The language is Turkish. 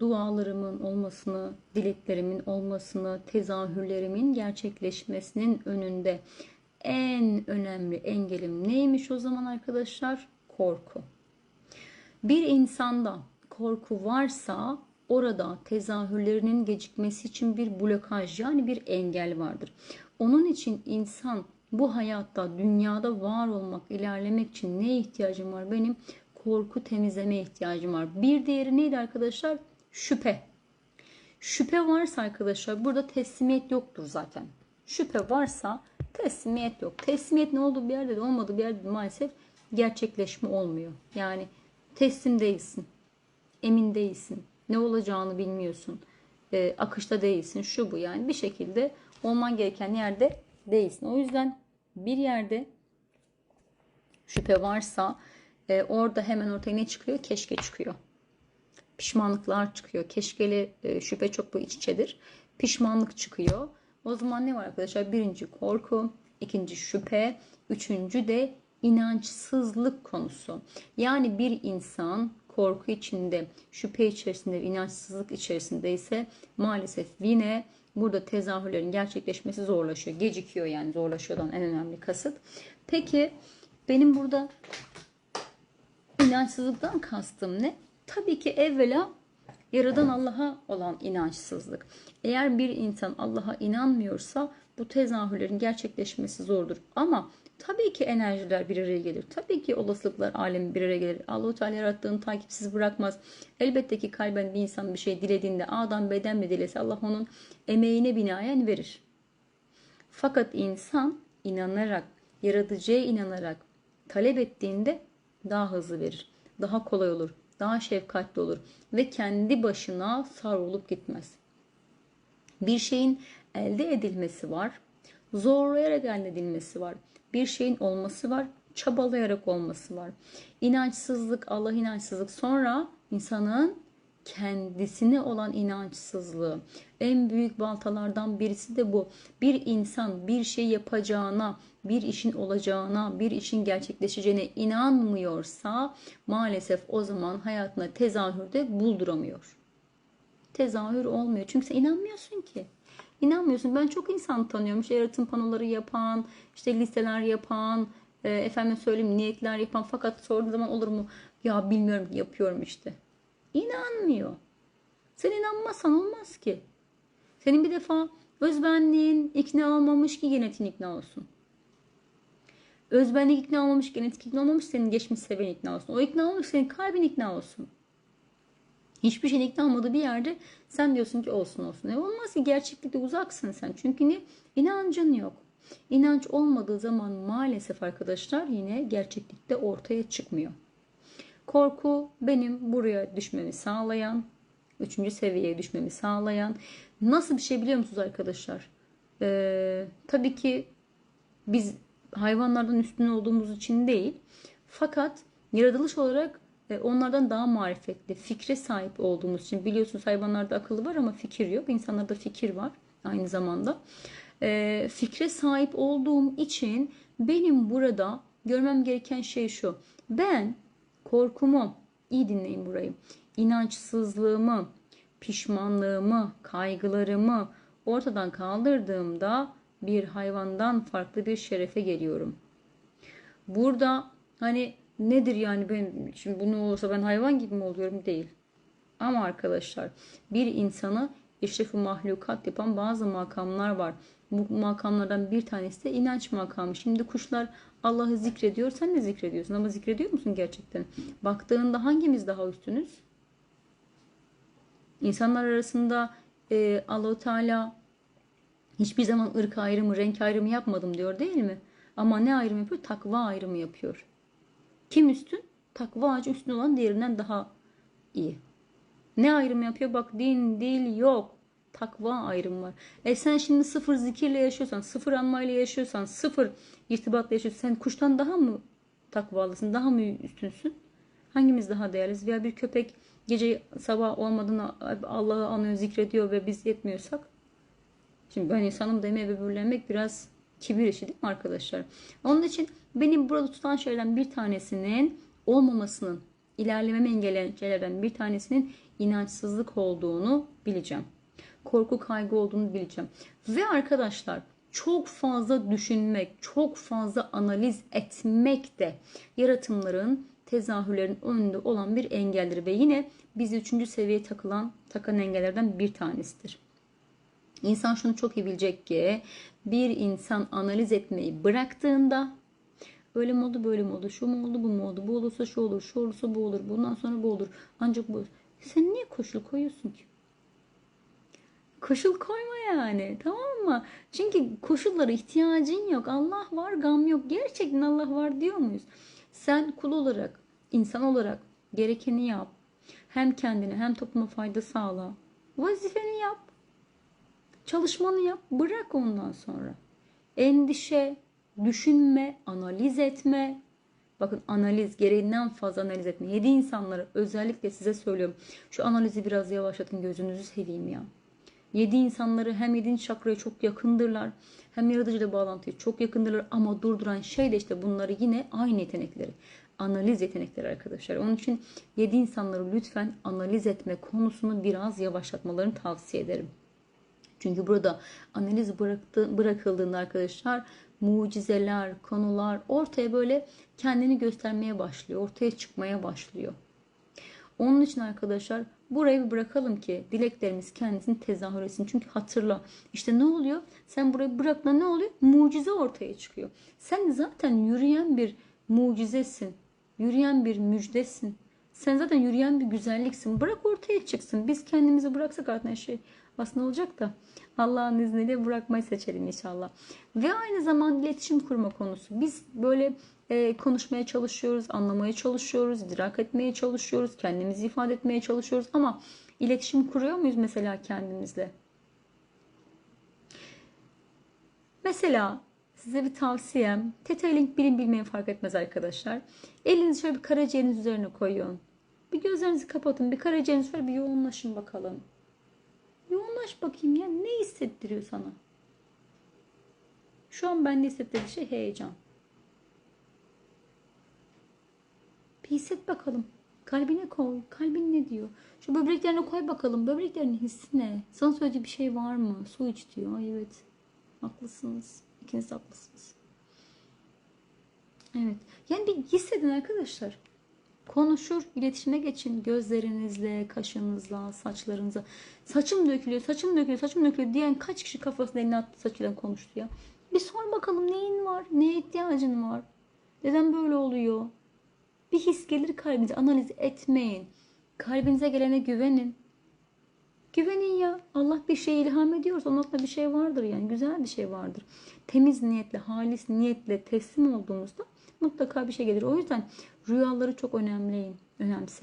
dualarımın olmasını, dileklerimin olmasını, tezahürlerimin gerçekleşmesinin önünde en önemli engelim neymiş o zaman arkadaşlar? Korku. Bir insanda korku varsa orada tezahürlerinin gecikmesi için bir blokaj yani bir engel vardır. Onun için insan bu hayatta, dünyada var olmak, ilerlemek için ne ihtiyacım var? Benim korku temizleme ihtiyacım var. Bir diğeri neydi arkadaşlar? Şüphe. Şüphe varsa arkadaşlar burada teslimiyet yoktur zaten. Şüphe varsa teslimiyet yok. Teslimiyet ne olduğu bir yerde de olmadığı bir yerde de maalesef gerçekleşme olmuyor. Yani teslim değilsin. Emin değilsin. Ne olacağını bilmiyorsun. E, akışta değilsin. Şu bu yani bir şekilde olman gereken yerde değilsin. O yüzden bir yerde şüphe varsa e, orada hemen ortaya ne çıkıyor? Keşke çıkıyor. Pişmanlıklar çıkıyor. Keşkeli e, şüphe çok bu iç içedir. Pişmanlık çıkıyor. O zaman ne var arkadaşlar? Birinci korku, ikinci şüphe, üçüncü de inançsızlık konusu. Yani bir insan korku içinde, şüphe içerisinde, inançsızlık içerisinde ise maalesef yine burada tezahürlerin gerçekleşmesi zorlaşıyor. Gecikiyor yani zorlaşıyordan en önemli kasıt. Peki benim burada inançsızlıktan kastım ne? Tabii ki evvela Yaradan Allah'a olan inançsızlık. Eğer bir insan Allah'a inanmıyorsa bu tezahürlerin gerçekleşmesi zordur. Ama tabii ki enerjiler bir araya gelir. Tabii ki olasılıklar alemi bir araya gelir. Allahu Teala yarattığını takipsiz bırakmaz. Elbette ki kalben bir insan bir şey dilediğinde A'dan beden mi dilese Allah onun emeğine binaen verir. Fakat insan inanarak, yaratıcıya inanarak talep ettiğinde daha hızlı verir. Daha kolay olur daha şefkatli olur ve kendi başına savrulup gitmez. Bir şeyin elde edilmesi var, zorlayarak elde edilmesi var. Bir şeyin olması var, çabalayarak olması var. İnançsızlık, Allah inançsızlık sonra insanın kendisine olan inançsızlığı. En büyük baltalardan birisi de bu. Bir insan bir şey yapacağına, bir işin olacağına, bir işin gerçekleşeceğine inanmıyorsa maalesef o zaman hayatına tezahürde bulduramıyor. Tezahür olmuyor. Çünkü sen inanmıyorsun ki. İnanmıyorsun. Ben çok insan tanıyorum. İşte yaratım panoları yapan, işte listeler yapan, e, efendim söyleyeyim niyetler yapan. Fakat sorduğun zaman olur mu? Ya bilmiyorum yapıyorum işte. İnanmıyor. Sen inanmazsan olmaz ki. Senin bir defa özbenliğin ikna olmamış ki genetin ikna olsun. Özbenlik ikna olmamış, genetik ikna olmamış, senin geçmiş seviyen ikna olsun. O ikna olmuş, senin kalbin ikna olsun. Hiçbir şeyin ikna olmadığı bir yerde sen diyorsun ki olsun olsun. E olmaz ki gerçeklikte uzaksın sen. Çünkü ne? İnancın yok. İnanç olmadığı zaman maalesef arkadaşlar yine gerçeklikte ortaya çıkmıyor. Korku benim buraya düşmemi sağlayan, üçüncü seviyeye düşmemi sağlayan. Nasıl bir şey biliyor musunuz arkadaşlar? Ee, tabii ki biz hayvanlardan üstün olduğumuz için değil. Fakat yaratılış olarak e, onlardan daha marifetli, fikre sahip olduğumuz için biliyorsunuz hayvanlarda akıllı var ama fikir yok. İnsanlarda fikir var aynı zamanda. E, fikre sahip olduğum için benim burada görmem gereken şey şu. Ben korkumu, iyi dinleyin burayı, inançsızlığımı, pişmanlığımı, kaygılarımı ortadan kaldırdığımda bir hayvandan farklı bir şerefe geliyorum. Burada hani nedir yani ben şimdi bunu olursa ben hayvan gibi mi oluyorum değil. Ama arkadaşlar bir insanı işrefi mahlukat yapan bazı makamlar var. Bu makamlardan bir tanesi de inanç makamı. Şimdi kuşlar Allah'ı zikrediyor. Sen de zikrediyorsun ama zikrediyor musun gerçekten? Baktığında hangimiz daha üstünüz? İnsanlar arasında e, Allahu Teala hiçbir zaman ırk ayrımı, renk ayrımı yapmadım diyor değil mi? Ama ne ayrım yapıyor? Takva ayrımı yapıyor. Kim üstün? Takva ağacı üstün olan diğerinden daha iyi. Ne ayrım yapıyor? Bak din, dil yok. Takva ayrım var. E sen şimdi sıfır zikirle yaşıyorsan, sıfır anmayla yaşıyorsan, sıfır irtibatla yaşıyorsan sen kuştan daha mı takvalısın, daha mı üstünsün? Hangimiz daha değerliyiz? Veya bir köpek gece sabah olmadığını Allah'ı anıyor, zikrediyor ve biz yetmiyorsak? Şimdi ben insanım demeye ve böbürlenmek biraz kibir işi değil mi arkadaşlar? Onun için benim burada tutan şeylerden bir tanesinin olmamasının, ilerlememi engelleyen şeylerden bir tanesinin inançsızlık olduğunu bileceğim. Korku kaygı olduğunu bileceğim. Ve arkadaşlar çok fazla düşünmek, çok fazla analiz etmek de yaratımların tezahürlerin önünde olan bir engeldir ve yine bizi üçüncü seviyeye takılan takan engellerden bir tanesidir. İnsan şunu çok iyi bilecek ki bir insan analiz etmeyi bıraktığında öyle mi oldu böyle mi oldu şu mu oldu bu mu oldu bu olursa şu olur şu olursa bu olur bundan sonra bu olur ancak bu sen niye koşul koyuyorsun ki? Koşul koyma yani tamam mı? Çünkü koşullara ihtiyacın yok. Allah var gam yok. Gerçekten Allah var diyor muyuz? Sen kul olarak, insan olarak gerekeni yap. Hem kendine hem topluma fayda sağla. Vazifeni yap. Çalışmanı yap. Bırak ondan sonra. Endişe, düşünme, analiz etme. Bakın analiz, gereğinden fazla analiz etme. Yedi insanlara özellikle size söylüyorum. Şu analizi biraz yavaşlatın gözünüzü seveyim ya. Yedi insanları hem yedinci çakraya çok yakındırlar. Hem yaratıcıyla bağlantıya çok yakındırlar. Ama durduran şey de işte bunları yine aynı yetenekleri. Analiz yetenekleri arkadaşlar. Onun için yedi insanları lütfen analiz etme konusunu biraz yavaşlatmalarını tavsiye ederim. Çünkü burada analiz bıraktı, bırakıldığında arkadaşlar mucizeler, konular ortaya böyle kendini göstermeye başlıyor. Ortaya çıkmaya başlıyor. Onun için arkadaşlar burayı bir bırakalım ki dileklerimiz kendisini tezahür etsin. Çünkü hatırla işte ne oluyor? Sen burayı bırakla ne oluyor? Mucize ortaya çıkıyor. Sen zaten yürüyen bir mucizesin. Yürüyen bir müjdesin. Sen zaten yürüyen bir güzelliksin. Bırak ortaya çıksın. Biz kendimizi bıraksak artık her şey aslında olacak da Allah'ın izniyle bırakmayı seçelim inşallah. Ve aynı zamanda iletişim kurma konusu. Biz böyle e, konuşmaya çalışıyoruz, anlamaya çalışıyoruz, idrak etmeye çalışıyoruz, kendimizi ifade etmeye çalışıyoruz ama iletişim kuruyor muyuz mesela kendimizle? Mesela size bir tavsiyem. Tetailing bilin bilmeyin fark etmez arkadaşlar. Elinizi şöyle bir karaciğeriniz üzerine koyun. Bir gözlerinizi kapatın. Bir karaciğeriniz şöyle bir yoğunlaşın bakalım. Yoğunlaş bakayım ya. Ne hissettiriyor sana? Şu an bende hissettirdiği şey heyecan. Bir hisset bakalım. Kalbine koy. Kalbin ne diyor? Şu böbreklerine koy bakalım. Böbreklerinin hissi ne? Sana söylediği bir şey var mı? Su iç diyor. Ay evet. Haklısınız. İkiniz haklısınız. Evet. Yani bir hissedin arkadaşlar. Konuşur, iletişime geçin. Gözlerinizle, kaşınızla, saçlarınıza. Saçım dökülüyor, saçım dökülüyor, saçım dökülüyor diyen kaç kişi kafasına elini attı saçıyla konuştu ya. Bir sor bakalım neyin var, neye ihtiyacın var. Neden böyle oluyor? Bir his gelir kalbinize. Analiz etmeyin. Kalbinize gelene güvenin. Güvenin ya. Allah bir şey ilham ediyorsa onun altında bir şey vardır yani. Güzel bir şey vardır. Temiz niyetle, halis niyetle teslim olduğumuzda mutlaka bir şey gelir. O yüzden rüyaları çok önemleyin. Önemseyin.